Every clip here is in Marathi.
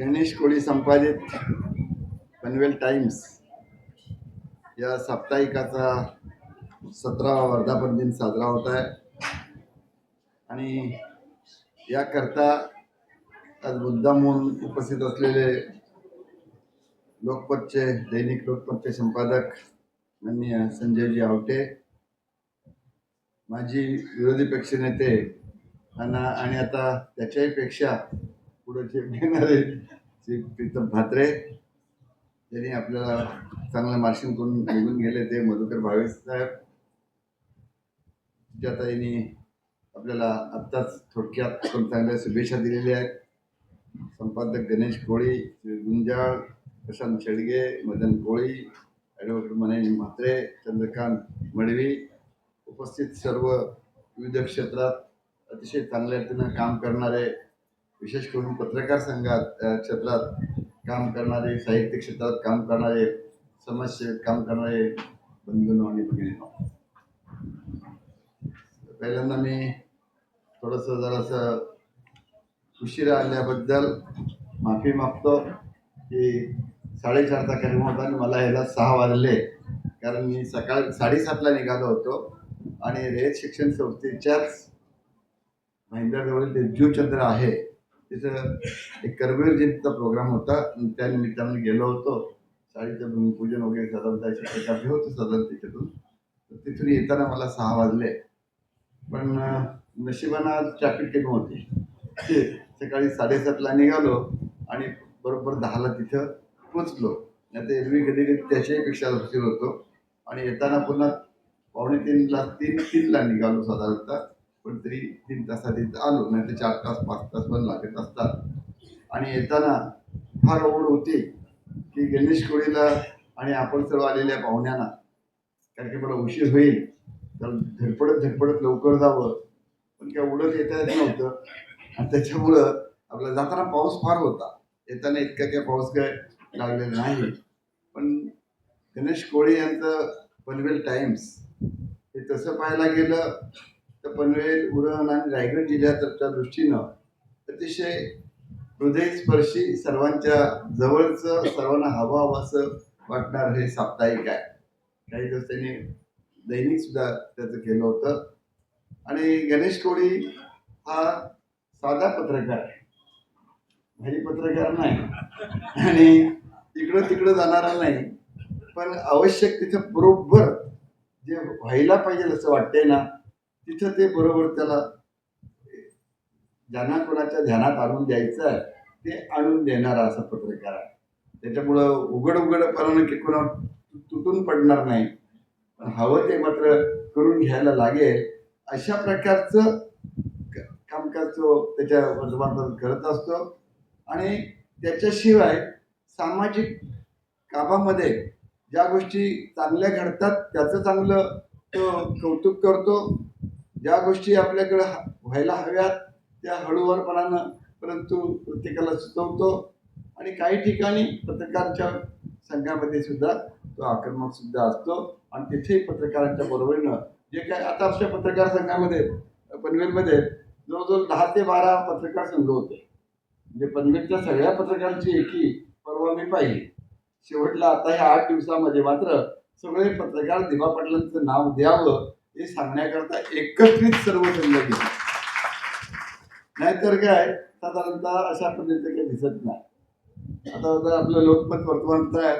गणेश कोळी संपादित पनवेल टाइम्स या साप्ताहिकाचा सतरावा वर्धापन दिन साजरा होत आहे. आणि याकरता आज मुद्दामून उपस्थित असलेले लोकपतचे दैनिक लोकपतचे संपादक माननीय संजयजी आवटे माजी विरोधी पक्षनेते आणि आणि आता त्याच्याही पेक्षा पुढे चेप घेणारे श्री प्रीतम भात्रे यांनी आपल्याला चांगलं मार्शिंग करून निघून गेले ते मधुकर भावे साहेब. सुजाताईंनी आपल्याला आत्ताच थोडक्यात पण चांगल्या शुभेच्छा दिलेल्या आहेत. संपादक गणेश कोळी श्री गुंजाळ प्रशांत शेडगे मदन कोळी ॲडव्होकेट मने म्हात्रे चंद्रकांत मडवी उपस्थित सर्व विविध क्षेत्रात अतिशय चांगल्या रीतीनं काम करणारे विशेष करून पत्रकार संघात क्षेत्रात काम करणारे साहित्य क्षेत्रात काम करणारे समाजसेवेत काम करणारे बंधूंनो आणि भगिनींनो. पहिल्यांदा मी थोडंसं जरासं उशिरा आल्याबद्दल माफी मागतो की साडेचारचा कार्यक्रम होता आणि मला ह्याला सहा वाजले. कारण मी सकाळ साडेसातला निघालो होतो आणि रयत शिक्षण संस्थेच्याच महिंद्राजवळील ते जीवचंद्र आहे. तिथं एक करवीर जयंतीचा प्रोग्राम होता. त्या निमित्तानं गेलो होतो. शाळेचं भूमिपूजन वगैरे साधारणतः अशा होतं साधारण तिच्यातून तर तिथून येताना मला सहा वाजले. पण अं, नशिबानं ट्रॅफिक कमी होती. सकाळी साडेसातला निघालो आणि बरोबर दहाला तिथं पोचलो. नाही तर एरवी कधी कधी त्याच्याही पेक्षा उशीर होतो. आणि येताना पुन्हा पावणे तीनला तीन तीनला निघालो साधारणतः. पण तरी तीन तासात इथं आलो नाही तर चार तास पाच तास पण लागत असतात. आणि येताना फार ओढ होती की गणेश कोळीला आणि आपण सर्व आलेल्या पाहुण्यांना कारण की मला उशीर होईल तर धडपडत धडपडत लवकर जावं. पण काय उडत येता येत नव्हतं. आणि त्याच्यामुळं आपला जाताना पाऊस फार होता. येताना इतका काय पाऊस काय लागलेला नाही. पण गणेश कोळी यांचं पनवेल टाइम्स हे तसं पाहायला गेलं तर पनवेल उरण आणि रायगड जिल्ह्याच्या दृष्टीनं अतिशय हृदयस्पर्शी सर्वांच्या जवळचं सर्वांना हवं हवं असं वाटणार हे साप्ताहिक आहे. काही दिवस त्यांनी दैनिक सुद्धा त्याचं केलं होतं. आणि गणेश कोळी हा साधा पत्रकार आहे भारी पत्रकार नाही. आणि इकडं तिकडं जाणारा नाही. पण आवश्यक तिथं बरोबर जे व्हायला पाहिजे असं वाटतंय ना तिथं ते बरोबर त्याला ज्यांना कोणाच्या ध्यानात आणून द्यायचं आहे ते आणून देणारा असं पत्रकार आहे. त्याच्यामुळं उघड उघडपणानं की कोणा तुटून पडणार नाही. पण हवं ते मात्र करून घ्यायला लागेल. अशा प्रकारचं कामकाज तो त्याच्या वर्तमानपत्रात करत असतो. आणि त्याच्याशिवाय सामाजिक कामामध्ये ज्या गोष्टी चांगल्या घडतात त्याचं चांगलं तो कौतुक करतो. ज्या गोष्टी आपल्याकडं व्हायला हव्यात त्या हळूवारपणानं परंतु प्रत्येकाला सुचवतो. आणि काही ठिकाणी पत्रकारांच्या संघामध्ये सुद्धा तो आक्रमक सुद्धा असतो. आणि तिथेही पत्रकारांच्या बरोबरीनं जे काय आता आमच्या पत्रकार संघामध्ये पनवेलमध्ये जवळजवळ दहा ते बारा पत्रकार संघ होते. म्हणजे पनवेलच्या सगळ्या पत्रकारांची एकी परवा मी पाहिली. शेवटला आता ह्या आठ दिवसामध्ये मात्र सगळे पत्रकार दिबा पाटलांचं नाव द्यावं हे सांगण्याकरता एकत्रित सर्व संघ गेले नाहीतर काय साधारणतः अशा पद्धतीचं काही दिसत नाही. आता आता आपलं लोकमत वर्तमानपत्र आहे?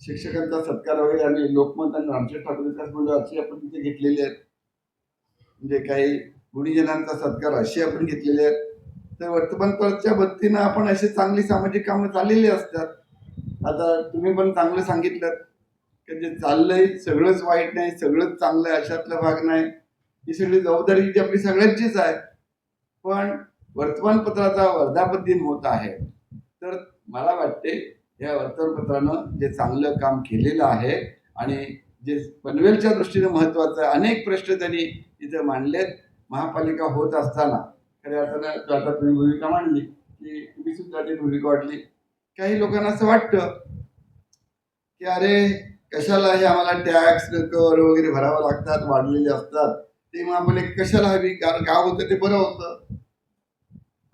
शिक्षकांचा सत्कार वगैरे आम्ही लोकमत आणि रामशेठ ठाकूर विकास मंडळ अशी आपण तिथे घेतलेली आहेत. म्हणजे काही गुणीजनांचा सत्कार अशी आपण घेतलेले आहेत. तर वर्तमानपत्राच्या वतीनं आपण अशी चांगली सामाजिक कामं चाललेली असतात. आता तुम्ही पण चांगलं सांगितलं. जे चाललंय सगळंच वाईट नाही सगळंच चांगलं आहे अशातला भाग नाही. ही सगळी जबाबदारी जी आपली सगळ्यांचीच आहे. पण वर्तमानपत्राचा वर्धापन दिन होत आहे. तर मला वाटते या वर्तमानपत्रानं जे चांगलं काम केलेलं आहे आणि जे पनवेलच्या दृष्टीनं महत्त्वाचं आहे अनेक प्रश्न त्यांनी इथं मांडलेत. महापालिका होत असताना खऱ्या अर्थानं तो आता तुम्ही भूमिका मांडली की तुम्ही सुद्धा ती भूमिका वाटली. काही लोकांना असं वाटतं की अरे कशाला हे आम्हाला टॅक्स कर वगैरे भरावं लागतात वाढलेले असतात. ते मग आपण एक कशाला हवी कारण गाव होतं ते बरं होतं.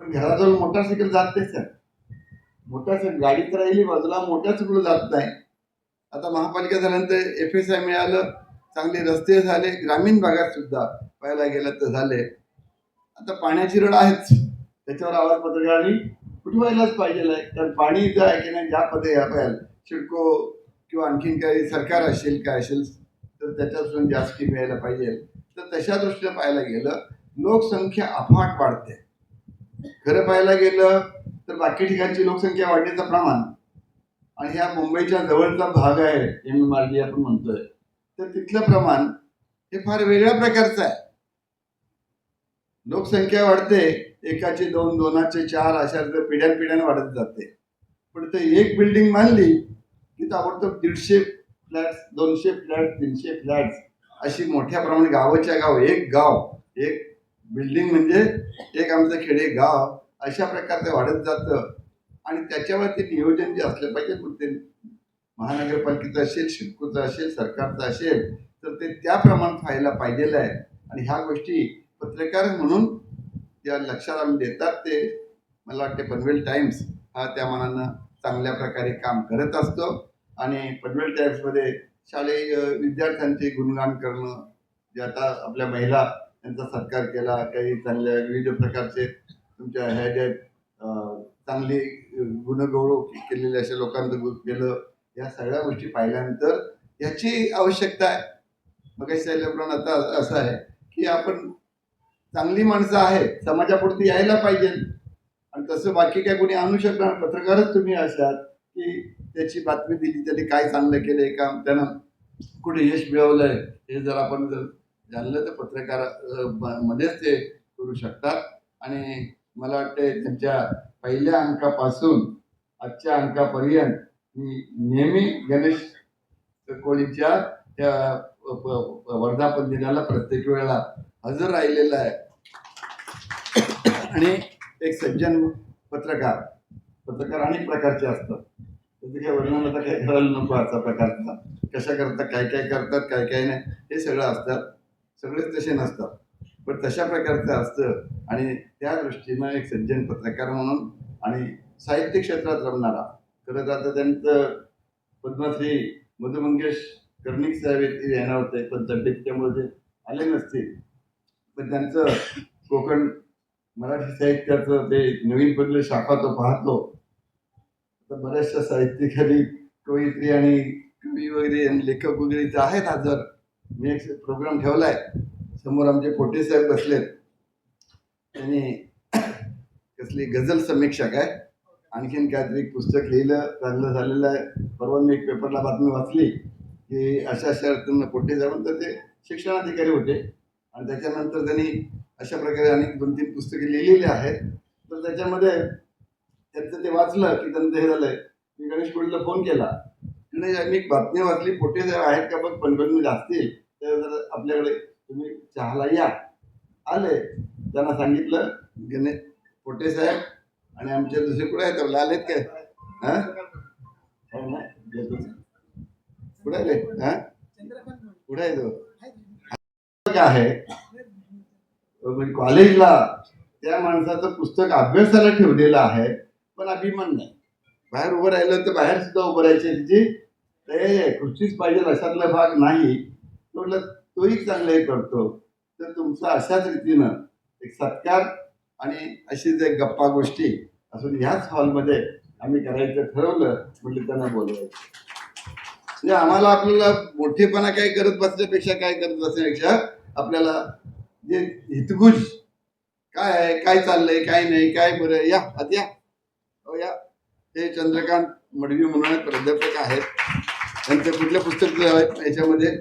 पण घराजवळ मोटरसायकल जातेच आहे मोटरसायकल गाडी तर राहिली बाजूला मोठ्या जात नाही. आता महापालिका झाल्यानंतर एफ एस आय मिळालं चांगले रस्ते झाले ग्रामीण भागात सुद्धा पाहायला गेलं तर झाले. आता पाण्याची रड आहेच. त्याच्यावर आवाज पत्रकारांनी उठवायलाच पाहिजे आहे. कारण पाणी इथं आहे की नाही ज्या पद्धती आपण शिडको किंवा आणखीन काही सरकार असेल काय असेल तर त्याच्यापासून जास्त मिळायला पाहिजे. तर तशा दृष्टीने पाहायला गेलं लोकसंख्या अफाट वाढते. खरं पाहायला गेलं तर बाकी ठिकाणची लोकसंख्या वाढण्याचं प्रमाण आणि ह्या मुंबईच्या जवळचा भाग आहे एम एम आर डी आपण म्हणतोय तर तिथलं प्रमाण हे फार वेगळ्या प्रकारचं आहे. लोकसंख्या वाढते एकाचे दोन दोनाचे चार अशा पिढ्यान पिढ्यान वाढत जाते. पण ते एक बिल्डिंग मानली की ताबडतोब दीडशे फ्लॅट्स दोनशे फ्लॅट्स तीनशे फ्लॅट्स अशी मोठ्या प्रमाणे गावाच्या गाव एक गाव एक बिल्डिंग म्हणजे एक आमचं खेडे गाव अशा प्रकारचं वाढत जातं. आणि त्याच्यावरती नियोजन जे असलं पाहिजे मग ते महानगरपालिकेचं असेल शिडकोचं असेल सरकारचं असेल तर ते त्या प्रमाणात व्हायला पाहिजेलं आहे. आणि ह्या गोष्टी पत्रकार म्हणून त्या लक्षात आणून देतात ते मला वाटते पनवेल टाइम्स हा त्या मानानं चांगल्या प्रकारे काम करत असतो. आणि पनवेल टाईम्समध्ये शालेय विद्यार्थ्यांचे गुणगान करणं जे आता आपल्या महिला यांचा सत्कार केला काही चांगल्या विविध प्रकारचे तुमच्या ह्या ज्या चांगले चांगली गुणगौरव केलेले अशा लोकांचं केलं या सगळ्या गोष्टी पाहिल्यानंतर याची आवश्यकता आहे. मग पण आता असं आहे की आपण चांगली माणसं आहेत समाजापुरती यायला पाहिजे. आणि तसं बाकी काय कोणी आणू शकणार? पत्रकारच तुम्ही असाल की त्याची बातमी दिली त्याने काय चांगलं केलंय काम त्यानं कुठे यश मिळवलंय हे जर आपण जर जाणलं तर पत्रकार मध्येच ते करू शकतात. आणि मला वाटते त्यांच्या पहिल्या अंकापासून आजच्या अंकापर्यंत मी नेहमी गणेश कोळीच्या त्या वर्धापन दिनाला प्रत्येक वेळेला हजर राहिलेला आहे. आणि एक सज्जन पत्रकार पत्रकार अनेक प्रकारचे असतात. म्हणजे त्याचे वडिलांना वर्णन आता करायला नको असा प्रकारचा. कशा करतात काय काय करतात काय काय नाही हे सगळं असतात सगळेच तसे नसतात. पण तशा प्रकारचं असतं आणि त्या दृष्टीनं एक सज्जन पत्रकार म्हणून आणि साहित्य क्षेत्रात रमणारा. खरं तर आता त्यांचं पद्मश्री मधु मंगेश कर्णिक साहेब येथील येणार होते पण तब्येत त्यामुळे ते आले नसतील. पण त्यांचं कोकण मराठी साहित्याचं ते नवीन पडले शाखा तो पाहतो. बऱ्याचशा साहित्यिकांनी कवयित्री आणि कवी वगैरे आणि लेखक वगैरे जे आहेत हजर मी एक प्रोग्राम ठेवला आहे समोर आमचे पोटे साहेब बसलेत. त्यांनी कसली गझल समीक्षक आहे. आणखीन काहीतरी एक पुस्तक लिहिलं चांगलं झालेलं आहे. परवा मी एक पेपरला बातमी वाचली की अशा अशा अर्थानं पोटे जाऊन तर ते शिक्षणाधिकारी होते. आणि त्याच्यानंतर त्यांनी अशा प्रकारे अनेक दोन तीन पुस्तके लिहिलेली आहेत. तर त्याच्यामध्ये त्यांचं ते वाचलं की त्यांचं हे झालंय. मी गणेश कोळीला फोन केला. आणि मी बातमी वाचली पोटे आहेत का बघ पनवेलमध्ये असतील तर जर आपल्याकडे तुम्ही चहाला या. आले. त्यांना सांगितलं गणेश पोटे साहेब आणि आमचे दुसरे कुठे आहेत? आपले आलेत काय? हा? कुठे आले? कुठे आहे तो? काय आहे? म्हणजे कॉलेजला त्या माणसाचं पुस्तक अभ्यासाला ठेवलेलं आहे. पण अभिमान नाही. बाहेर उभं राहिलं तर बाहेर सुद्धा उभं राहायचे तिथे ते खुर्चीच पाहिजे अशातला भाग नाही. म्हटलं तोही चांगलं हे करतो. तर तुमचा अशाच रीतीनं एक सत्कार आणि अशीच एक गप्पा गोष्टी असून ह्याच हॉलमध्ये आम्ही करायचं ठरवलं म्हणजे त्यांना बोलवायचं. म्हणजे आम्हाला आपल्याला मोठेपणा काय करत बसण्यापेक्षा काय करत बसण्यापेक्षा आपल्याला जे हितगुज काय आहे काय चाललंय काय नाही काय बरं या आत या. या हे चंद्रकांत मडवी म्हणून प्राध्यापक आहेत. त्यांचं कुठलं पुस्तक याच्यामध्ये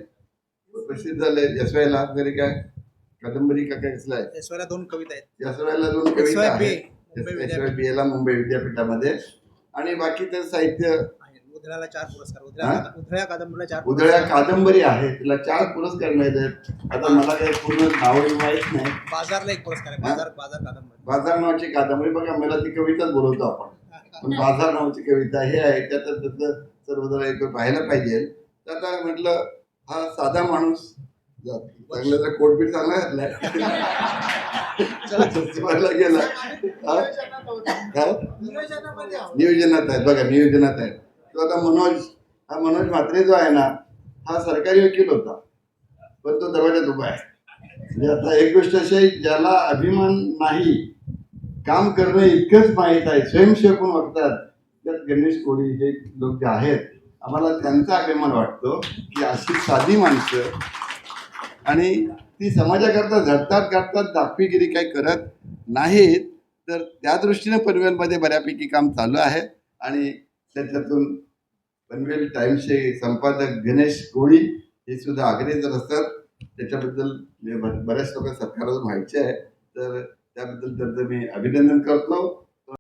प्रसिद्ध झालंय यशवायला वगैरे काय? कादंबरी का काय कसलं आहे? यशवरा दोन कविता आहेत. यशवायला दोन कविता आहेत. बी एला मुंबई विद्यापीठामध्ये. आणि बाकीचं साहित्य आहे. उधळ्याला चार पुरस्कार? उधळ्या कादंबरीला चार उधळ्या. कादंबरी आहे. तिला चार पुरस्कार मिळाले आता मला काही पूर्ण नावं माहीत नाही. बाजारला एक पुरस्कार आहे? बाजार बाजार कादंबरी. बाजार नावाची कादंबरी. बघा मला ती कविताच बोलवतो आपण. पण बाजार नावाची कविता हे आहे त्यात त्यातलं सर्व जरा एक पाहायला पाहिजे. तर आता म्हटलं हा साधा माणूस चांगलं जर कोटबीट चांगला घातलाय गेला? नियोजनात आहे. बघा नियोजनात आहे. तो आता मनोज हा मनोज म्हात्रे जो आहे ना हा सरकारी वकील होता. पण तो दरवाज्यात उभा आहे. म्हणजे आता एक गोष्ट अशी आहे ज्याला अभिमान नाही काम करणं इतकंच माहीत आहे. स्वयंसेवक वागतात त्यात गणेश कोळी हे लोक जे आहेत आम्हाला त्यांचा अभिमान वाटतो की अशी साधी माणसं आणि ती समाजाकरता झडतात काढतात दाखवीगिरी काही करत नाहीत. तर त्या दृष्टीने पनवेलमध्ये बऱ्यापैकी काम चालू आहे आणि त्याच्यातून पनवेल टाइम्सचे संपादक गणेश कोळी हे सुद्धा अग्रेसर असतात. त्याच्याबद्दल ब- बऱ्याच लोकांना सत्कारातून व्हायचे आहे. तर त्याबद्दल त्यांचं मी अभिनंदन करतो